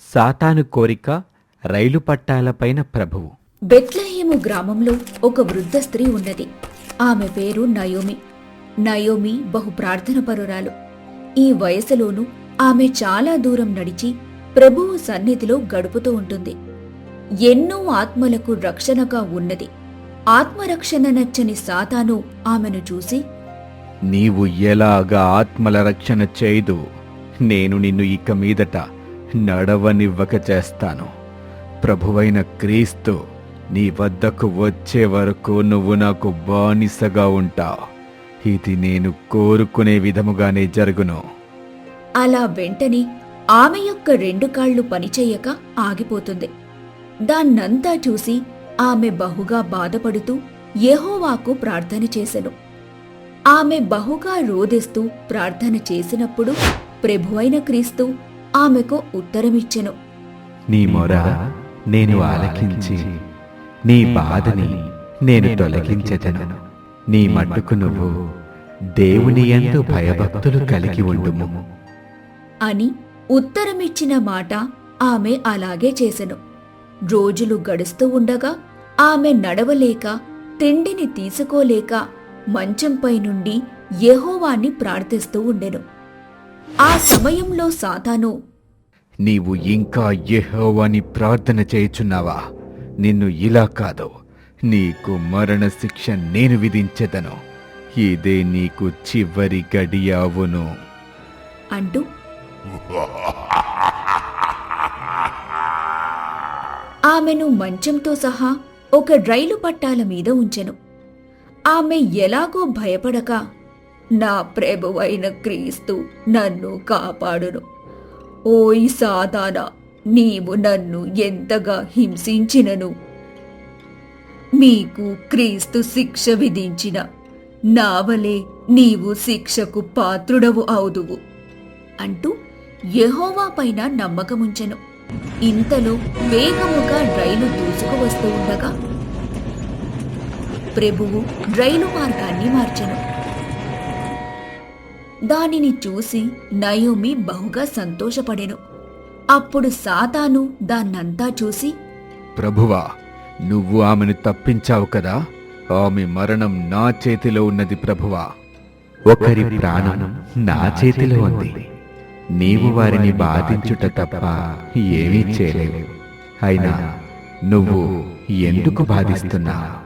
సాతాను కోరిక రైలు పట్టాలపైన ప్రభువు. బెత్లహేము గ్రామంలో ఒక వృద్ధ స్త్రీ ఉన్నది. ఆమె పేరు నయోమి. నయోమి బహు ప్రార్థనపరురాలు. ఈ వయసులోనూ ఆమె చాలా దూరం నడిచి ప్రభువు సన్నిధిలో గడుపుతూ ఉంటుంది. ఎన్నో ఆత్మలకు రక్షణగా ఉన్నది. ఆత్మరక్షణ నచ్చని సాతాను ఆమెను చూసి నీవు ఎలాగా ఆత్మల రక్షణ చేయదు నేను నిన్ను ఇక మీదట నడవనివ్వక చేస్తాను. ప్రభువైన క్రీస్తు నీ వద్దకు వచ్చే వరకు నువ్వు నాకు బానిసగా ఉంటావు ఇది నేను కోరుకునే విధముగానే జరుగును. అలా వెంటనే ఆమె యొక్క రెండు కాళ్ళు పనిచేయక ఆగిపోతుంది. దాన్నంతా చూసి ఆమె బహుగా బాధపడుతూ యెహోవాకు ప్రార్థన చేసెను. ఆమె బహుగా రోదిస్తూ ప్రార్థన చేసినప్పుడు ప్రభువైన క్రీస్తు ఆమెకు ఉత్తరమిచ్చెను. నీ మొర నేను ఆలకించి నీ బాధని నేను తొలగించెదను. నీ మట్టుకు నువ్వు దేవుని ఎందు భయభక్తులు కలిగి ఉండుము. అని ఉత్తరమిచ్చిన మాట ఆమె అలాగే చేసెను. రోజులు గడుస్తూ ఉండగా ఆమె నడవలేక తిండిని తీసుకోలేక మంచంపై నుండి యెహోవాని ప్రార్థిస్తూ ఉండెను. ఆ సమయంలో సాతాను నీవు ఇంకా యెహోవాని ప్రార్థన చేయుచున్నావా? నిన్ను ఇలా కాదు నీకు మరణ శిక్ష నేను విధించెదను. ఇదే నీకు చివరి గడియావును. అంటూ ఆమెను మంచంతో సహా ఒక రైలు పట్టాల మీద ఉంచెను. ఆమె ఎలాగో భయపడక నా ప్రభువైన క్రీస్తు నన్ను కాపాడును. ఓయ్ సాధాన నీవు నన్ను ఎంతగా హింసించినను? మీకు క్రీస్తు శిక్ష విధించిన నావలే నీవు శిక్షకు పాత్రుడవు అవుదువు అంటూ యహోవా పైన నమ్మకముంచెను. ఇంతలో వేగముగా రైలు దూసుకువస్తూ ఉండగా ప్రభువు రైలు మార్గాన్ని మార్చెను. దానిని చూసి నయోమి బహుగా సంతోషపడెను. అప్పుడు సాతాను దాన్నంతా చూసి ప్రభువా నువ్వు ఆమెను తప్పించావు కదా? ఆమె మరణం నా చేతిలో ఉన్నది ప్రభువా. ఒకరి ప్రాణం నా చేతిలో ఉంది. నీవు వారిని బాధించుట తప్ప ఏమీ చేయలేవు. అయినా నువ్వు ఎందుకు బాధిస్తున్నా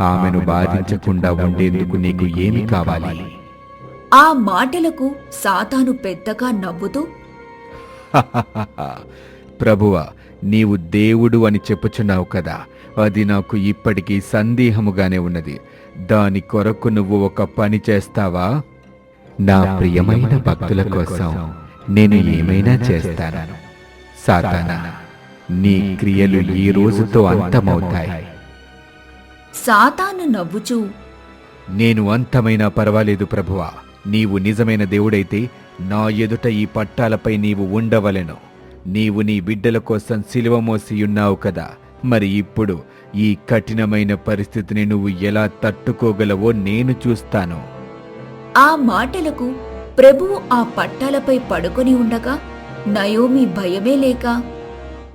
ఆమెను బాధించకుండా ఉండేందుకు నీకు ఏమి కావాలి? ఆ మాటలకు సాతాను పెద్దగా నవ్వుతూ ప్రభువ నీవు దేవుడు అని చెప్పుచున్నావు కదా అది నాకు ఇప్పటికీ సందేహముగానే ఉన్నది. దాని కొరకు నువ్వు ఒక పని చేస్తావా? నా ప్రియమైన భక్తుల కోసం నేను ఏమైనా చేస్తాను. సాతానా నీ క్రియలు ఈ రోజుతో అంతమవుతాయి. సాతాను నవ్వుచూ నేను అంతమైనా పర్వాలేదు ప్రభువా. నీవు నిజమైన దేవుడైతే నా ఎదుట ఈ పట్టాలపై నీవు ఉండవలెను. నీవు నీ బిడ్డల కోసం సిలువ మోసియున్నావు కదా. మరి ఇప్పుడు ఈ కఠినమైన పరిస్థితిని నువ్వు ఎలా తట్టుకోగలవో నేను చూస్తాను. ఆ మాటలకు ప్రభువు ఆ పట్టాలపై పడుకొని ఉండగా నయోమి భయమే లేక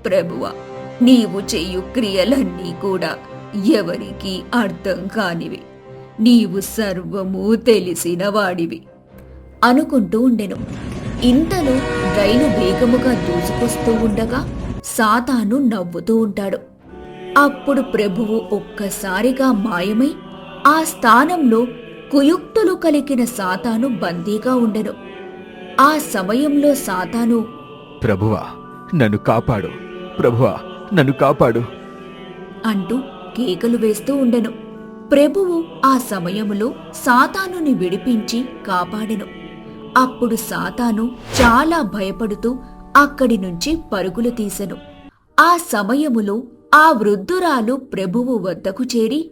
ప్రభువ నీవు చెయ్యు క్రియలన్నీ కూడా ఎవరికీ అర్థం కానివి. నీవు సర్వము తెలిసిన వాడివి అనుకుంటూ ఉండెను. ఇంతలో రైలు వేగముగా దూసుకొస్తూ ఉండగా సాతాను నవ్వుతూ ఉంటాడు. అప్పుడు ప్రభువు ఒక్కసారిగా మాయమై ఆ స్థానంలో కుయుక్తులు కలిగిన సాతాను బందీగా ఉండెను. ఆ సమయంలో సాతాను ప్రభువా నన్ను కాపాడు. ప్రభువా నన్ను కాపాడు. అంటూ కేకలు వేస్తూ ఉండెను. ప్రభువు ఆ సమయములో సాతానుని విడిపించి కాపాడెను. అప్పుడు సాతాను చాలా భయపడుతూ అక్కడి నుంచి పరుగులు తీసెను. ఆ సమయములో ఆ వృద్ధురాలు ప్రభువు వద్దకు చేరి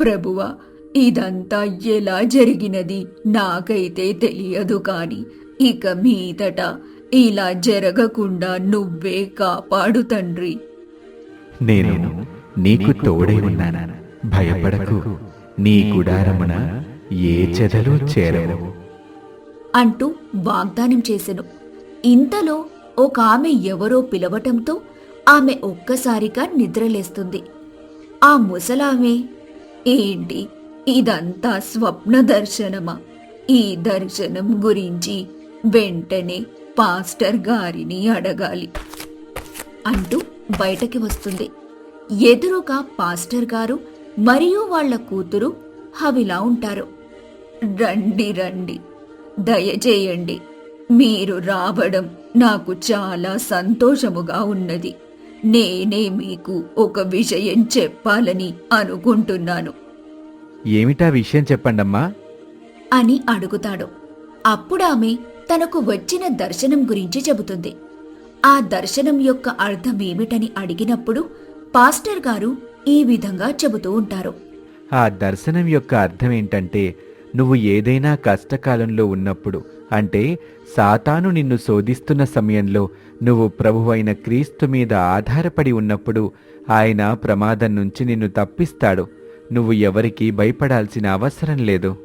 ప్రభువ ఇదంతా ఎలా జరిగినది? నాకైతే తెలియదు కాని ఇక మీదట ఇలా జరగకుండా నువ్వే కాపాడు తండ్రి. నేను నీకు తోడై ఉన్నానా. భయపడకు. నీ గుడారమున ఏ చెదలు చేరవు. అంటూ వాగ్దానం చేసెను. ఇంతలో ఒక ఆమె ఎవరో పిలవటంతో ఆమె ఒక్కసారిగా నిద్రలేస్తుంది. ఆ ముసలామె ఏంటి? ఇదంతా స్వప్న దర్శనమా? ఈ దర్శనం గురించి వెంటనే పాస్టర్ గారిని అడగాలి అంటూ బయటకి వస్తుంది. ఎదురుగా పాస్టర్ గారు మరియు వాళ్ళ కూతురు హవిలా ఉంటారు. రండి రండి. దయచేయండి. మీరు రావడం నాకు చాలా సంతోషముగా ఉన్నది. నేనే మీకు ఒక విషయం చెప్పాలని అనుకుంటున్నాను. ఏమిటా విషయం చెప్పండమ్మా? అని అడుగుతాడు. అప్పుడామె తనకు వచ్చిన దర్శనం గురించి చెబుతుంది. ఆ దర్శనం యొక్క అర్థమేమిటని అడిగినప్పుడు పాస్టర్ గారు ఈ విధంగా చెబుతూ ఉంటారు. ఆ దర్శనం యొక్క అర్థం ఏంటంటే నువ్వు ఏదైనా కష్టకాలంలో ఉన్నప్పుడు అంటే సాతాను నిన్ను శోధిస్తున్న సమయంలో నువ్వు ప్రభువైన క్రీస్తు మీద ఆధారపడి ఉన్నప్పుడు ఆయన ప్రమాదం నుంచి నిన్ను తప్పిస్తాడు. నువ్వు ఎవరికీ భయపడాల్సిన అవసరం లేదు.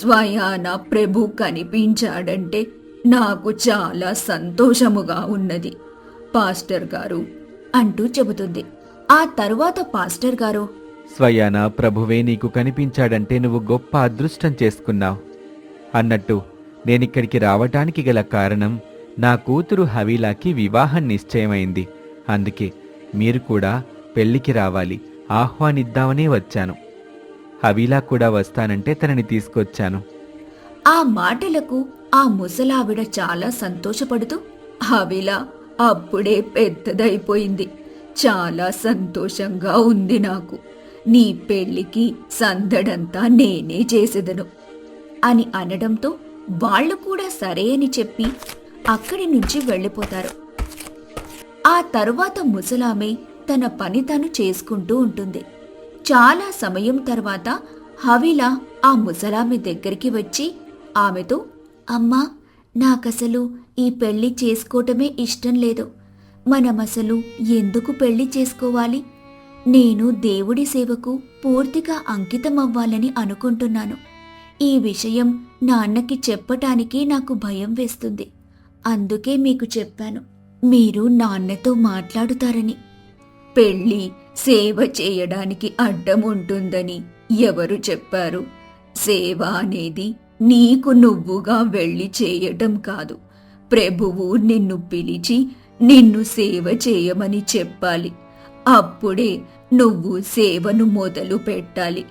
స్వయాన ప్రభు కనిపించాడంటే నాకు చాలా సంతోషముగా ఉన్నది పాస్టర్ గారు అంటూ చెబుతుంది. ఆ తరువాత పాస్టర్ గారు స్వయాన ప్రభువే నీకు కనిపించాడంటే నువ్వు గొప్ప అదృష్టం చేసుకున్నావు. అన్నట్టు నేనిక్కడికి రావటానికి గల కారణం నా కూతురు హవీలాకి వివాహం నిశ్చయమైంది. అందుకే మీరు కూడా పెళ్ళికి రావాలి ఆహ్వానిద్దామనే వచ్చాను. హవీలా కూడా వస్తానంటే తనని తీసుకొచ్చాను. ఆ మాటలకు ఆ ముసలావిడ చాలా సంతోషపడుతూ హవిలా అప్పుడే పెద్దదైపోయింది. చాలా సంతోషంగా ఉంది నాకు. నీ పెళ్ళికి సందడంతా నేనే చేసేదను అని అనడంతో వాళ్ళు కూడా సరే అని చెప్పి అక్కడి నుంచి వెళ్ళిపోతారు. ఆ తరువాత ముసలామె తన పని తాను చేసుకుంటూ ఉంటుంది. చాలా సమయం తర్వాత హవిలా ఆ ముసలామె దగ్గరికి వచ్చి ఆమెతో అమ్మా నాకసలు ఈ పెళ్ళి చేసుకోవటమే ఇష్టం లేదు. మనమసలు ఎందుకు పెళ్ళి చేసుకోవాలి? నేను దేవుడి సేవకు పూర్తిగా అంకితమవ్వాలని అనుకుంటున్నాను. ఈ విషయం నాన్నకి చెప్పటానికి నాకు భయం వేస్తుంది. అందుకే మీకు చెప్పాను. మీరు నాన్నతో మాట్లాడుతారని. పెళ్ళి సేవ చేయడానికి అడ్డం ఉంటుందని ఎవరు చెప్పారు? సేవ అనేది నీకు నువ్వుగా వెళ్ళి చేయటం కాదు. ప్రభువు నిన్ను పిలిచి నిన్ను సేవ చేయమని చెప్పాలి. అప్పుడే నువ్వు సేవను మొదలు పెట్టాలి.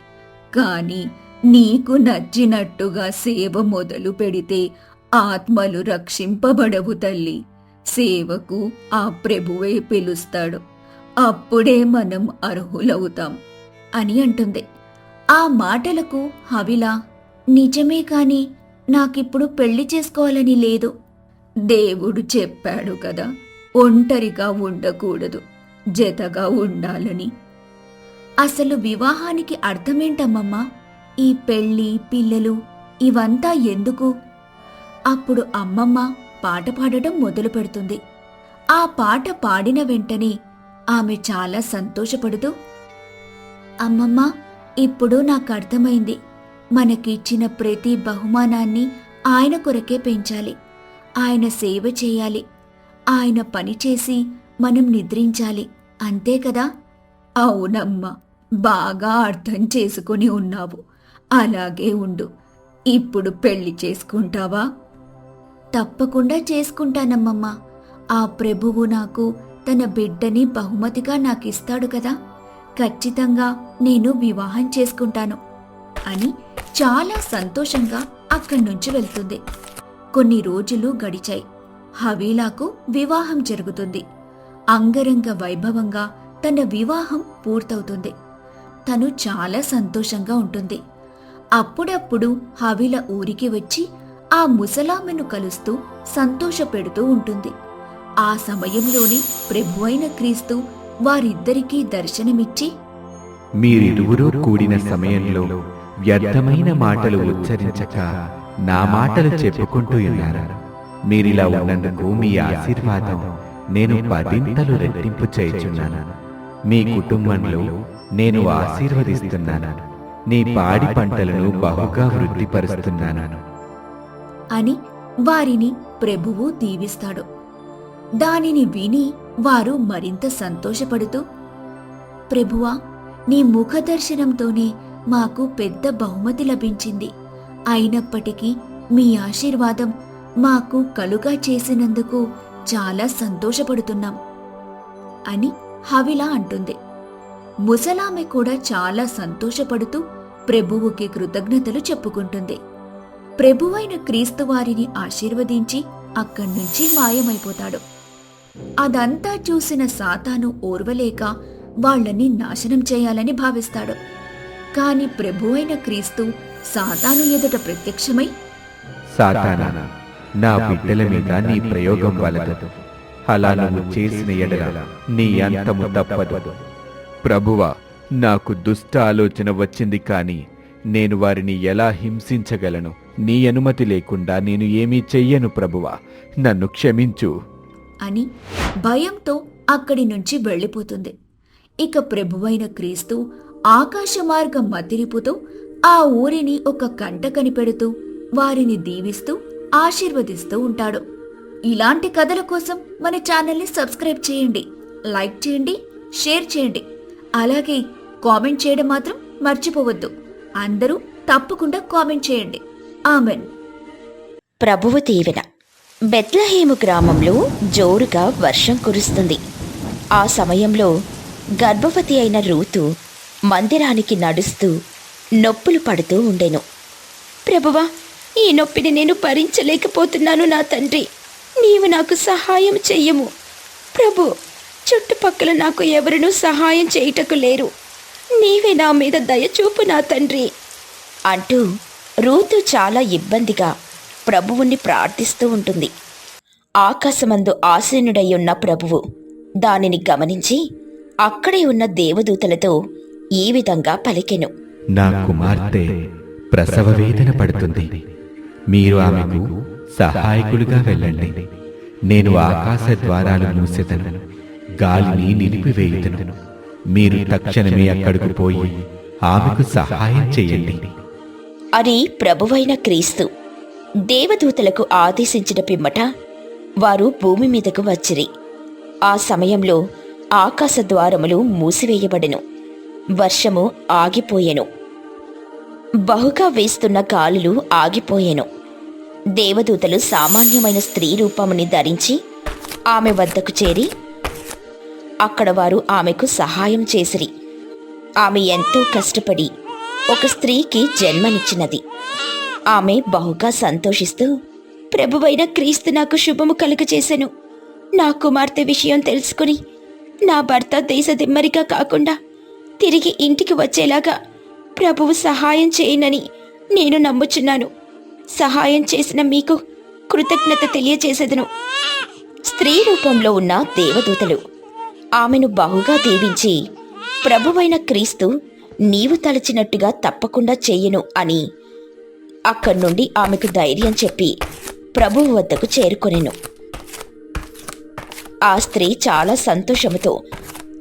కాని నీకు నచ్చినట్టుగా సేవ మొదలు పెడితే ఆత్మలు రక్షింపబడవు తల్లి. సేవకు ఆ ప్రభువే పిలుస్తాడు. అప్పుడే మనం అర్హులవుతాం అని అంటుంది. ఆ మాటలకు హవిలా నిజమే కాని నాకిప్పుడు పెళ్ళి చేసుకోవాలని లేదు. దేవుడు చెప్పాడు కదా ఒంటరిగా ఉండకూడదు. జతగా ఉండాలని. అసలు వివాహానికి అర్థమేంటమ్మమ్మా? ఈ పెళ్ళి పిల్లలు ఇవంతా ఎందుకు? అప్పుడు అమ్మమ్మ పాట పాడటం మొదలు పెడుతుంది. ఆ పాట పాడిన వెంటనే ఆమె చాలా సంతోషపడుతూ అమ్మమ్మ ఇప్పుడు నాకు అర్థమైంది. మనకిచ్చిన ప్రతి బహుమానాన్ని ఆయన కొరకే పెంచాలి. ఆయన సేవ చేయాలి. ఆయన పని చేసి మనం నిద్రించాలి. అంతే కదా? అవునమ్మా బాగా అర్థం చేసుకుని ఉన్నావు. అలాగే ఉండు. ఇప్పుడు పెళ్ళి చేసుకుంటావా? తప్పకుండా చేసుకుంటానమ్మమ్మా. ఆ ప్రభువు నాకు తన బిడ్డని బహుమతిగా నాకిస్తాడు కదా. ఖచ్చితంగా నేను వివాహం చేసుకుంటాను అని చాలా సంతోషంగా అక్కడి నుంచి వెళ్తుంది. కొన్ని రోజులు గడిచాయి. హవీలాకు వివాహం జరుగుతుంది. అంగరంగ వైభవంగా తన వివాహం పూర్తవుతుంది. తను చాలా సంతోషంగా ఉంటుంది. అప్పుడప్పుడు హవిల ఊరికి వచ్చి ఆ ముసలామెను కలుస్తూ సంతోషపెడుతూ ఉంటుంది. ఆ సమయంలోనే ప్రభువైన క్రీస్తు వారిద్దరికీ దర్శనమిచ్చి మీరిరువురూ కూడిన సమయంలో వ్యర్థమైన మాటలు ఉచ్చరించక నా మాటలు చెప్పుకుంటూ ఉన్నారు మీరిలా ఉన్నందుకు మీ ఆశీర్వాదం. నేను పదింతలు రెట్టింపు చేయుచున్నాను. మీ కుటుంబంలో నేను ఆశీర్వదిస్తున్నాను. నీ పాడి పంటలను బహుగా వృద్ధిపరుస్తున్నాను. అని వారిని ప్రభువు దీవిస్తాడు. దానిని విని వారు మరింత సంతోషపడుతూ ప్రభువా నీ ముఖ దర్శనంతోనే మాకు పెద్ద బహుమతి లభించింది. అయినప్పటికీ మీ ఆశీర్వాదం మాకు కలుగా చేసినందుకు చాలా సంతోషపడుతున్నాం అని హవిలా అంటుంది. ముసలామె కూడా చాలా సంతోషపడుతూ ప్రభువుకి కృతజ్ఞతలు చెప్పుకుంటుంది. ప్రభువైన క్రీస్తు వారిని ఆశీర్వదించి అక్కడ్నుంచి మాయమైపోతాడు. అదంతా చూసిన సాతాను ఓర్వలేక వాళ్ళని నాశనం చేయాలని భావిస్తాడు. కాని ప్రభువైన క్రీస్తు సాతాను ఎదుట ప్రత్యక్షమై సాతానా? నా బిడ్డల మీద నీ ప్రయోగం వలదు. అలా నువ్వు చేసిన ఎడల నీ అంతము తప్పదు. ప్రభువా నాకు దుష్ట ఆలోచన వచ్చింది కాని నేను వారిని ఎలా హింసించగలను? నీ అనుమతి లేకుండా నేను ఏమీ చెయ్యను ప్రభువా. నన్ను క్షమించు. అని భయంతో అక్కడి నుంచి వెళ్ళిపోతుంది. ఇక ప్రభువైన క్రీస్తు ఆకాశ మార్గం మతిరిపుతూ ఆ ఊరిని ఒక కంట కనిపెడుతూ వారిని దీవిస్తూ ఆశీర్వదిస్తూ ఉంటాడు. ఇలాంటి కథల కోసం మన ఛానల్ని సబ్స్క్రైబ్ చేయండి. లైక్ చేయండి షేర్ చేయండి. అలాగే కామెంట్ చేయడం మాత్రం మర్చిపోవద్దు. అందరూ తప్పకుండా కామెంట్ చేయండి. ఆమెన్. ప్రభువు దీవెన. బెత్లహేము గ్రామంలో జోరుగా వర్షం కురుస్తుంది. ఆ సమయంలో గర్భవతి అయిన రూతు మందిరానికి నడుస్తూ నొప్పులు పడుతూ ఉండెను. ప్రభువా ఈ నొప్పిని నేను భరించలేకపోతున్నాను నా తండ్రి. నీవు నాకు సహాయం చెయ్యము. ప్రభు చుట్టుపక్కల నాకు ఎవరినూ సహాయం చేయుటకు లేరు. నీవే నా మీద దయచూపు నా తండ్రి. అంటూ రూతు చాలా ఇబ్బందిగా ప్రభువుని ప్రార్థిస్తూ ఉంటుంది. ఆకాశమందు ఆసీనుడై ఉన్న ప్రభువు దానిని గమనించి అక్కడే ఉన్న దేవదూతలతో ఈ విధంగా పలికెను. నా కుమార్తె ప్రసవ వేదన పడుతుంది. మీరు ఆమెకు సహాయకులుగా వెళ్ళండి. నేను ఆకాశ ద్వారాలు మూసేదను గాలిని నిలిపివేయుదను. మీరు తక్షణమే అక్కడికి పోయి ఆమెకు సహాయం చేయండి. అని ప్రభువైన క్రీస్తు. దేవదూతలకు ఆదేశించిన పిమ్మట వారు భూమి మీదకు వచ్చిరి. ఆ సమయంలో ఆకాశ ద్వారములు మూసివేయబడెను. వర్షము ఆగిపోయెను. బహుగా వేస్తున్న గాలులు ఆగిపోయెను. దేవదూతలు సామాన్యమైన స్త్రీ రూపముని ధరించి ఆమె వద్దకు చేరి అక్కడ వారు ఆమెకు సహాయం చేసిరి. ఆమె ఎంతో కష్టపడి ఒక స్త్రీకి జన్మనిచ్చినది. ఆమె బహుగా సంతోషిస్తూ ప్రభువైన క్రీస్తు నాకు శుభము కలుగచేశాను నా కుమార్తె విషయం తెలుసుకుని నా భర్త దేశదిమ్మరిగా కాకుండా తిరిగి ఇంటికి వచ్చేలాగా ప్రభువు సహాయం చేయనని నేను నమ్ముచున్నాను. సహాయం చేసిన మీకు కృతజ్ఞత తెలియచేసేదను. స్త్రీ రూపంలో ఉన్న దేవదూతలు ఆమెను బహుగా దీవించి ప్రభువైన క్రీస్తు నీవు తలచినట్టుగా తప్పకుండా చెయ్యను అని అక్కడి నుండి ఆమెకు ధైర్యం చెప్పి ప్రభువు వద్దకు చేరుకొనెను. ఆ స్త్రీ చాలా సంతోషముతో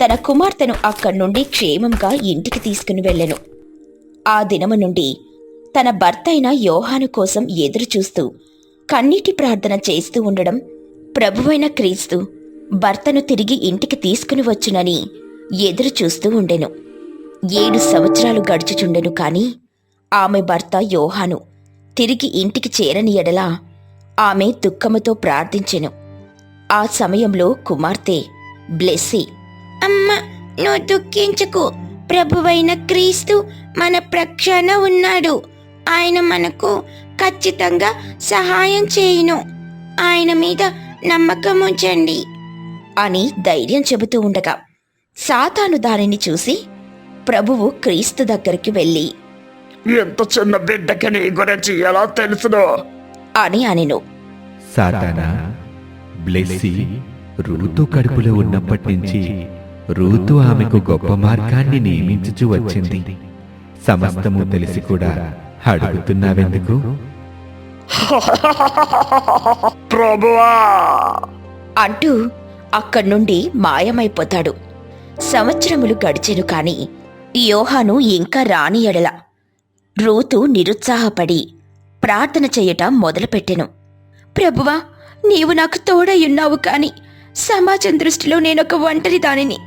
తన కుమార్తెను అక్కడి నుండి క్షేమంగా ఇంటికి తీసుకుని వెళ్ళెను. ఆ దినము నుండి తన భర్త అయిన యోహాను కోసం ఎదురుచూస్తూ కన్నీటి ప్రార్థన చేస్తూ ఉండడం ప్రభువైన క్రీస్తు భర్తను తిరిగి ఇంటికి తీసుకుని వచ్చునని ఎదురుచూస్తూ ఉండెను. ఏడు సంవత్సరాలు గడుచుచుండెను కాని ఆమె భర్త యోహాను తిరిగి ఇంటికి చేరని ఎడలా ఆమె దుఃఖముతో ప్రార్థించెను. ఆ సమయంలో కుమార్తె బ్లెస్సీ అమ్మ నువ్వు దుఃఖించకు. ప్రభువైన క్రీస్తు మన ప్రక్షాన ఉన్నాడు. ఆయన మనకు ఖచ్చితంగా సహాయం చేయును. ఆయన మీద నమ్మకం ఉంచండి అని ధైర్యం చెబుతూ ఉండగా సాతాను దానిని చూసి ప్రభువు క్రీస్తు దగ్గరికి వెళ్ళి ఎంత చిన్న బిడ్డకి నీ గురించి ఎలా తెలుసును? అని అనెను. సాతానా బ్లెస్సి రూతు కడుపులో ఉన్నప్పటి నుంచి రూతు ఆమెకు గొప్ప మార్గాన్ని నియమించుచు వచ్చింది. సమస్తము తెలిసి కూడా అడుగుతున్నావెందుకు? ప్రభువా! అంటూ అక్కడి నుండి మాయమైపోతాడు. సంవత్సరములు గడిచెను కాని యోహాను ఇంకా రాని ఎడల. రూతు నిరుత్సాహపడి ప్రార్థన చెయ్యటం మొదలుపెట్టెను. ప్రభువా నీవు నాకు తోడయ్యున్నావు కాని సమాజం దృష్టిలో నేనొక ఒంటరి దానిని.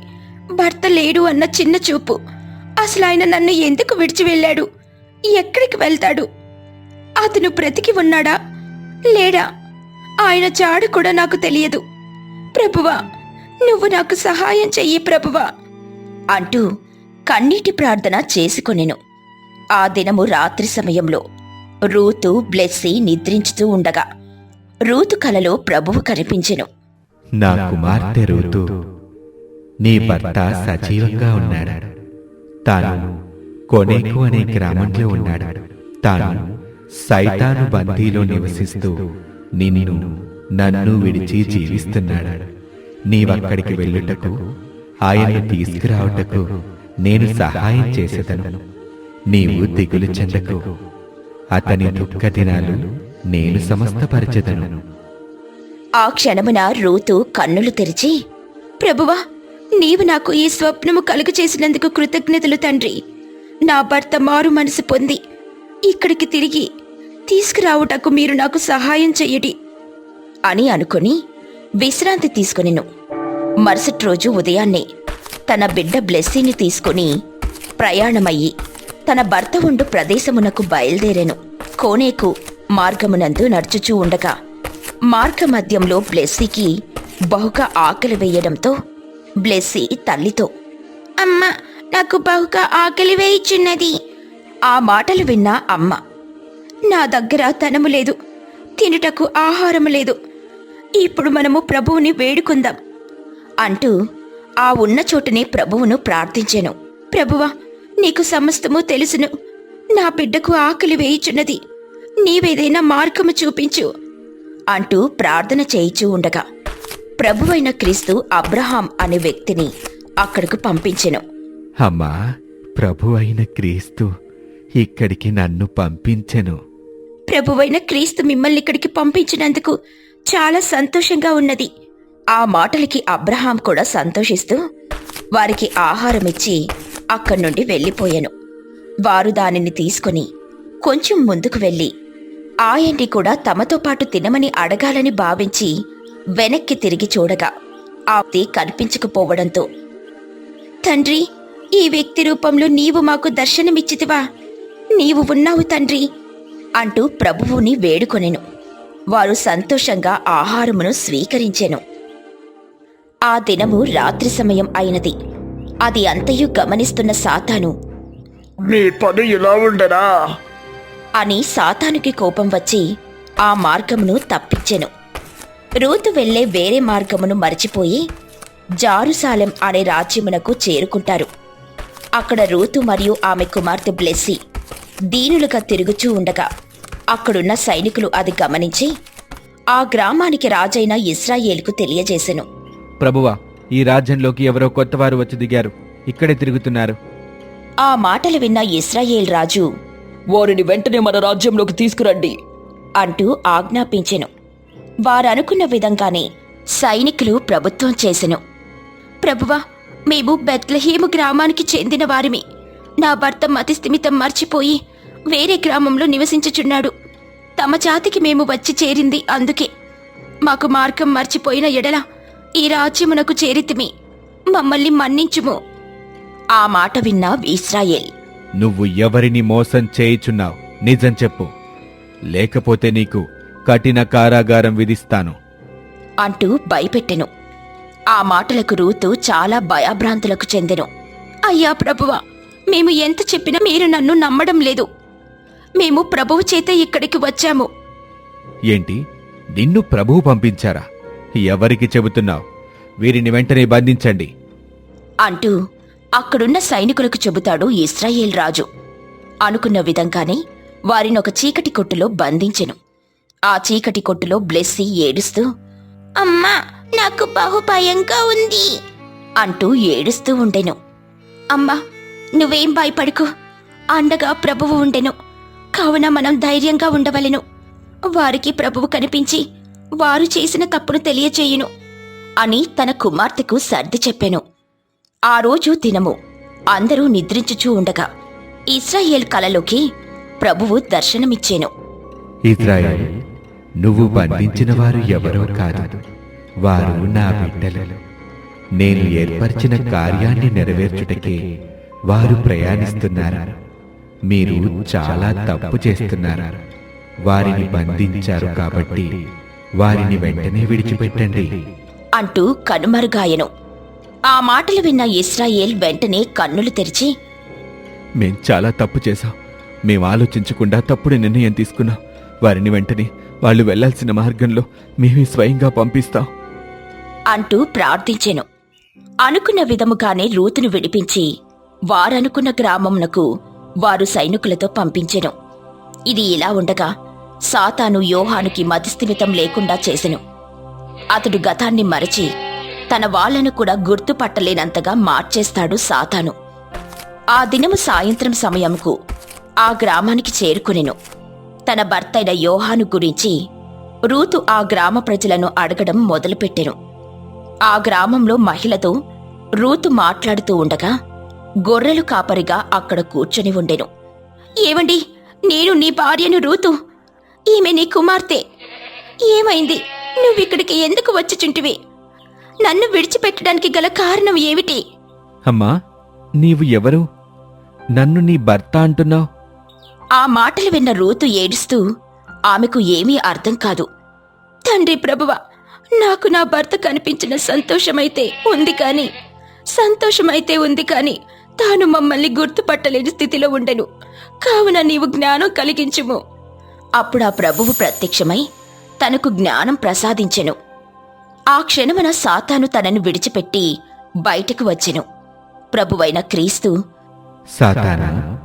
భర్త లేడు అన్న చిన్న చూపు. అసలు ఆయన నన్ను ఎందుకు విడిచి వెళ్ళాడు ఎక్కడికి వెళ్తాడు? అతను బ్రతికి ఉన్నాడా? లేడా? ఆయన చాడు కూడా నాకు తెలియదు. ప్రభువా నువ్వు నాకు సహాయం చెయ్యి ప్రభువా అంటూ కన్నీటి ప్రార్థన చేసుకొనెను. ఆ దినము రాత్రి సమయంలో రూతు బ్లెస్సి నిద్రించుతూ ఉండగా రూతు కలలో ప్రభువు కనిపించెను. నా కుమార్తె రూతు నీ భర్త సజీవంగా ఉన్నాడు. తాను కొనేకు అనే గ్రామంలో ఉన్నాడు. తాను సైతాను బందీలో నివసిస్తూ నిన్ను నన్ను విడిచి జీవిస్తున్నాడు. నీవక్కడికి వెళ్ళుటకు ఆయన్ను తీసుకురావటకు నేను సహాయం చేసేదను. నీవు దిగులు చెందకు. అతని దుఃఖ దినాలు నేను సమస్తపరచెదను. ఆ క్షణమున రూతు కన్నులు తెరిచి ప్రభువా నీవు నాకు ఈ స్వప్నము కలుగు చేసినందుకు కృతజ్ఞతలు తండ్రి. నా భర్త మారు మనసు పొంది ఇక్కడికి తిరిగి తీసుకురావుటకు మీరు నాకు సహాయం చెయ్యడి అని అనుకుని విశ్రాంతి తీసుకొనిను. మరుసటి రోజు ఉదయాన్నే తన బిడ్డ బ్లెస్సీని తీసుకుని ప్రయాణమయ్యి తన భర్త ఉండు ప్రదేశమునకు బయలుదేరెను. కోనేకు మార్గమునందు నడుచుచూ ఉండగా మార్గమధ్యంలో బ్లెస్సీకి బహుగా ఆకలి వేయడంతో బ్లెస్సీ తల్లితో అమ్మ నాకు బహుగా ఆకలి వేయిచున్నది. ఆ మాటలు విన్న అమ్మ. నా దగ్గర ధనము లేదు తినుటకు ఆహారము లేదు. ఇప్పుడు మనము ప్రభువుని వేడుకుందాం. అంటూ ఆ ఉన్న చోటునే ప్రభువును ప్రార్థించెను. ప్రభువా నీకు సమస్తము తెలుసును. నా బిడ్డకు ఆకలి వేయిచున్నది. నీవేదైనా మార్గము చూపించు అంటూ ప్రార్థన చేయిచూ ఉండగా ప్రభువైన క్రీస్తు అబ్రహాం అనే వ్యక్తిని అక్కడకు పంపించెను. అమ్మా ప్రభు అయిన క్రీస్తు ఇక్కడికి నన్ను పంపించెను. ప్రభువైన క్రీస్తు మిమ్మల్ని ఇక్కడికి పంపించినందుకు చాలా సంతోషంగా ఉన్నది. ఆ మాటలకి అబ్రహాం కూడా సంతోషిస్తూ వారికి ఆహారమిచ్చి అక్కడి నుండి వెళ్ళిపోయాను. వారు దానిని తీసుకుని కొంచెం ముందుకు వెళ్ళి ఆయన్ని కూడా తమతో పాటు తినమని అడగాలని భావించి వెనక్కి తిరిగి చూడగా ఆప్తి కనిపించకపోవడంతో తండ్రి ఈ వ్యక్తి రూపంలో నీవు మాకు దర్శనమిచ్చితివా? నీవు ఉన్నావు తండ్రి అంటూ ప్రభువుని వేడుకొనెను. వారు సంతోషంగా ఆహారమును స్వీకరించెను. ఆ దినము రాత్రి సమయం అయినది. అది అంతయు గమనిస్తున్న సాతాను. నీ పని ఇలా ఉండరా అని సాతానుకి కోపం వచ్చి ఆ మార్గమును తప్పించెను. రూతు వెళ్ళే వేరే మార్గమును మరచిపోయి జారుసాలెం అనే రాజ్యమునకు చేరుకుంటారు. అక్కడ రూతు మరియు ఆమె కుమార్తె బ్లెస్సి దీనులుగా తిరుగుచూ ఉండగా అక్కడున్న సైనికులు అది గమనించి ఆ గ్రామానికి రాజైన ఇస్రాయేలుకు తెలియజేసెను. ప్రభువా ఈ రాజ్యంలోకి ఎవరో కొత్తవారు వచ్చి దిగారు. ఇక్కడే తిరుగుతున్నారు. ఆ మాటలు విన్న ఇస్రాయేల్ రాజు వారిని వెంటనే మన రాజ్యంలోకి తీసుకురండి. అంటూ ఆజ్ఞాపించెను. వారనుకున్న విధంగానే సైనికులు ప్రభుత్వం చేసెను. ప్రభువా మేము బెత్లహేము గ్రామానికి చెందిన వారిమి. నా భర్త మతిస్థిమితం మర్చిపోయి వేరే గ్రామంలో నివసించుచున్నాడు. తమ జాతికి మేము వచ్చి చేరింది అందుకే. మాకు మార్గం మర్చిపోయిన ఎడల ఈ రాజ్యమునకు చేరితిమి. మమ్మల్ని మన్నించుము. ఆ మాట విన్న ఇస్రాయేల్ నువ్వు ఎవరిని మోసం చేయుచున్నావు? నిజం చెప్పు. లేకపోతే నీకు కఠిన కారాగారం విధిస్తాను. అంటూ భయపెట్టెను. ఆ మాటలకు రూతు చాలా భయభ్రాంతులకు చెందెను. అయ్యా ప్రభువా మేము ఎంత చెప్పినా మీరు నన్ను నమ్మడం లేదు. మేము ప్రభువు చేత ఇక్కడికి వచ్చాము. ఏంటి? నిన్ను ప్రభువు పంపించారా? ఎవరికి చెబుతున్నావు? వీరిని వెంటనే బంధించండి. అంటూ అక్కడున్న సైనికులకు చెబుతాడు ఇస్రాయేల్ రాజు. అనుకున్న విధంగానే వారిని ఒక చీకటి కొట్టులో బంధించెను. ఆ చీకటి కొట్టులో బ్లెస్సీ ఏడుస్తూ అమ్మా నాకు బహు భయంగా ఉంది. అంటూ ఏడుస్తూ ఉండెను. అమ్మా నువ్వేం భయపడకు. అండగా ప్రభువు ఉండెను. కావున మనం ధైర్యంగా ఉండవలెను. వారికి ప్రభువు కనిపించి వారు చేసిన తప్పును తెలియచేయును అని తన కుమార్తెకు సర్ది చెప్పెను. ఆ రోజు దినము అందరూ నిద్రించుచూ ఉండగా ఇస్రాయేల్ కలలోకి ప్రభువు దర్శనమిచ్చేను. ఇజ్రాయేల్ నువ్వు బంధించిన వారు ఎవరో కాదు. వారు నా బిడ్డలు. నేను ఏర్పరిచిన కార్యాన్ని నెరవేర్చుటకే వారు ప్రయాణిస్తున్నారు. మీరు చాలా తప్పు చేస్తున్నారు. వారిని బంధించారు కాబట్టి వారిని వెంటనే విడిచిపెట్టండి. అంటూ కనుమరుగాయను. ఆ మాటలు విన్న ఇస్రాయేల్ వెంటనే కన్నులు తెరిచి మేం చాలా తప్పు చేశాం. మేం ఆలోచించకుండా తప్పుడు నిర్ణయం తీసుకున్నాం. వారిని వెంటనే వాళ్ళు వెళ్ళాల్సిన మార్గంలో మేమే స్వయంగా పంపిస్తాం. అంటూ ప్రార్థించెను. అనుకున్న విధముగానే రూతును విడిపించి వారనుకున్న గ్రామంనకు వారు సైనికులతో పంపించెను. ఇది ఇలా ఉండగా సాతాను యోహానుకి మతిస్థిమితం లేకుండా చేసెను. అతడు గతాన్ని మరచి తన వాళ్ళను కూడా గుర్తుపట్టలేనంతగా మార్చేస్తాడు సాతాను. ఆ దినము సాయంత్రం సమయంకు ఆ గ్రామానికి చేరుకునెను. తన భర్తైన యోహాను గురించి రూతు ఆ గ్రామ ప్రజలను అడగడం మొదలుపెట్టెను. ఆ గ్రామంలో మహిళతో రూతు మాట్లాడుతూ ఉండగా గొర్రెలు కాపరిగా అక్కడ కూర్చొని ఉండెను. ఏమండి నేను నీ భార్యను రూతు. ఈమె నీ కుమార్తె. ఏమైంది? నువ్విక్కడికి ఎందుకు వచ్చిచుంటివి? నన్ను విడిచిపెట్టడానికి గల కారణం ఏమిటి? అమ్మా నీవు ఎవరు? నన్ను నీ భర్త అంటున్నావు? ఆ మాటలు విన్న రూతు ఏడుస్తూ ఆమెకు ఏమీ అర్థం కాదు. తండ్రి ప్రభువ నాకు నా భర్త కనిపించిన సంతోషమైతే ఉంది కాని సంతోషమైతే ఉంది కాని తాను మమ్మల్ని గుర్తుపట్టలేని స్థితిలో ఉండెను. కావున నీవు జ్ఞానం కలిగించుము. అప్పుడు ఆ ప్రభువు ప్రత్యక్షమై తనకు జ్ఞానం ప్రసాదించెను. ఆ క్షణమున సాతాను తనను విడిచిపెట్టి బయటకు వచ్చెను. ప్రభువైన క్రీస్తు సాతానా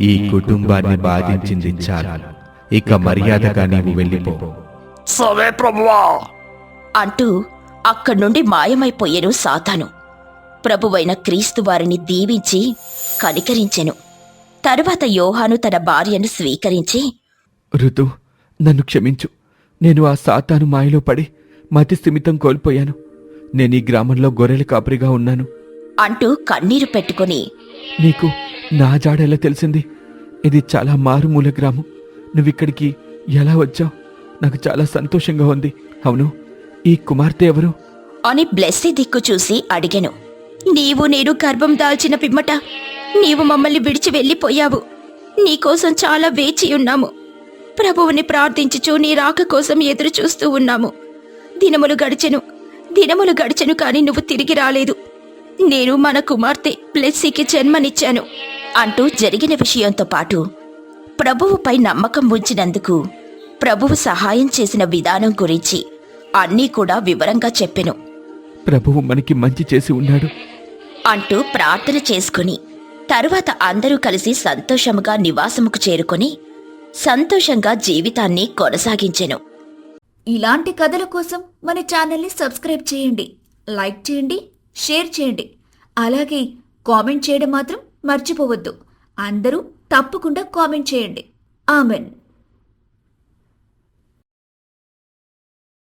ఈ కుటుంబాన్ని బాధించింది చాలు. ఇక మర్యాదగా నీవు వెళ్ళిపో. సరే ప్రభువా. అంటూ అక్కడి నుండి మాయమైపోయెను సాతాను. ప్రభువైన క్రీస్తు వారిని దీవించి కనికరించెను. తరువాత యోహాను తన భార్యను స్వీకరించి ఋతు నన్ను క్షమించు. నేను ఆ సాతాను మాయలో పడి మతి స్థిమితం కోల్పోయాను. నేను ఈ గ్రామంలో గొర్రెల కాపరిగా ఉన్నాను. అంటూ కన్నీరు పెట్టుకుని నీకు నా జాడ ఎలా తెలిసింది? ఇది చాలా మారుమూల గ్రామం. నువ్విక్కడికి ఎలా వచ్చావు? నాకు చాలా సంతోషంగా ఉంది. అవును ఈ కుమార్తె ఎవరు? అని బ్లెస్సీ దిక్కు చూసి అడిగాను. నీవు నేను గర్భం దాల్చిన పిమ్మట నీవు మమ్మల్ని విడిచి వెళ్ళిపోయావు. నీకోసం చాలా వేచి ఉన్నాము. ప్రభువుని ప్రార్థించుచు నీ రాక కోసం ఎదురు చూస్తూ ఉన్నాము. దినములు గడిచెను దినములు గడిచెను కాని నువ్వు తిరిగి రాలేదు. నేను మన కుమార్తె బ్లెస్సీకి జన్మనిచ్చాను అంటూ జరిగిన విషయంతో పాటు ప్రభువుపై నమ్మకం ఉంచినందుకు ప్రభువు సహాయం చేసిన విధానం గురించి అన్నీ కూడా వివరంగా చెప్పెను. ప్రభువు మనకి మంచి చేసి ఉన్నాడు. అంటూ ప్రార్థన చేసుకుని తరువాత అందరూ కలిసి సంతోషముగా నివాసముకు చేరుకొని సంతోషంగా జీవితాన్ని కొనసాగించెను. ఇలాంటి కథల కోసం మన ఛానల్ని సబ్స్క్రైబ్ చేయండి లైక్ చేయండి షేర్ చేయండి. అలాగే కామెంట్ చేయడం మాత్రం మర్చిపోవద్దు. అందరూ తప్పకుండా కామెంట్ చేయండి. ఆమెన్.